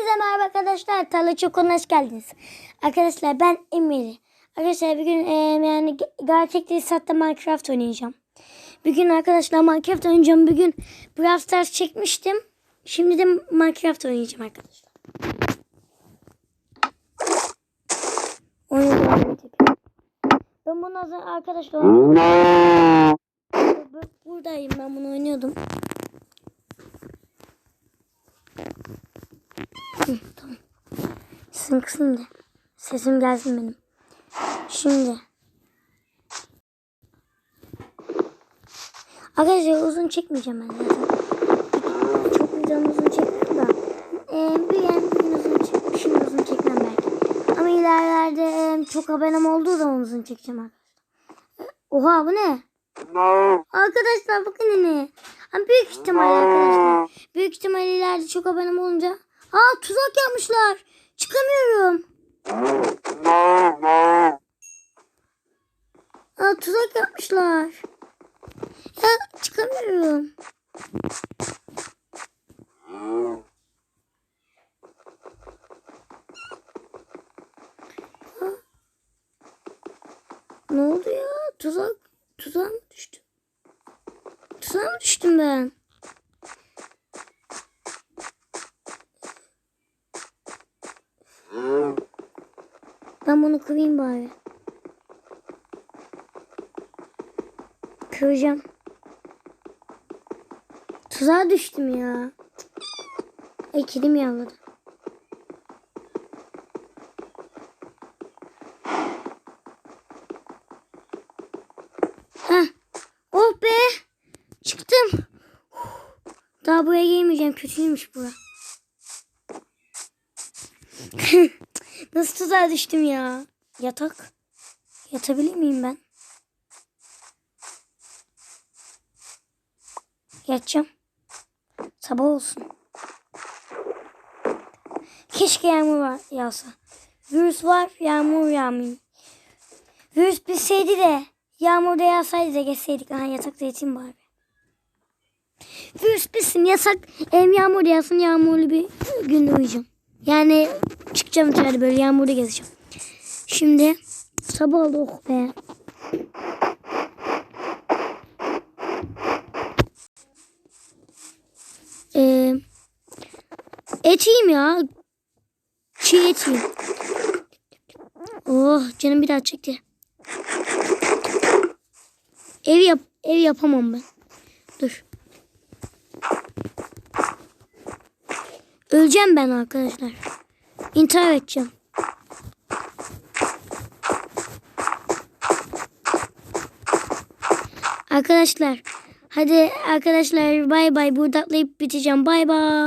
Hepinize merhaba arkadaşlar. Tarla Çokon'a hoş geldiniz. Arkadaşlar ben Emeli. Arkadaşlar bugün e, yani ge- gerçek değil sahte Minecraft oynayacağım. Bugün arkadaşlar Minecraft oynayacağım. Bugün Brawl Stars çekmiştim. Şimdi de Minecraft oynayacağım arkadaşlar. Ben bunu az arkadaşlar Buradayım ben bunu oynuyordum. Hı, tamam. Sesim kısayım da. Sesim gelsin benim. Şimdi. Arkadaşlar uzun çekmeyeceğim ben zaten. Çok videom uzun çekmiyorum da. Ee, bir yani bugün uzun çek, şimdi uzun çekmem belki. Ama ilerlerde çok abonem olduğu zaman uzun çekeceğim arkadaşlar. Oha bu ne? Arkadaşlar bakın yine. Ama büyük ihtimal arkadaşlar. Büyük ihtimal ileride çok abonem olunca. Aa tuzak yapmışlar. Çıkamıyorum. Aa tuzak yapmışlar. Ya çıkamıyorum. Aa. Ne oldu ya? Tuzak, tuzağa mı düştüm? Tuzağa mı düştüm ben? Ben bunu kırayım bari. Kıracağım. Tuzağa düştüm ya. Ay kedim yavladı. Heh. Oh be. Çıktım. Daha buraya gelmeyeceğim. Kötüymüş bura. Nasıl tuzağa düştüm ya? Yatak. Yatabilir miyim ben? Yatacağım. Sabah olsun. Keşke yağmur var, yağsa. Virüs var, yağmur yağmıyor. Virüs bilseydi de yağmur da yağsaydı da geçseydik. Aha yatakta yatayım bari. Virüs bilsin yasak. Hem yağmur yağsın yağmurlu bir günde uyuyacağım. Yani çıkacağım dışarı böyle yağmurda gezeceğim. Şimdi sabah oldu oh be. Ee, et yiyeyim ya. Çiğ et yiyeyim. Oh canım bir daha çekti. Ev yap ev yapamam ben. Dur. Öleceğim ben arkadaşlar. İntihar edeceğim. Arkadaşlar hadi arkadaşlar bay bay burada atlayıp biteceğim bay bay.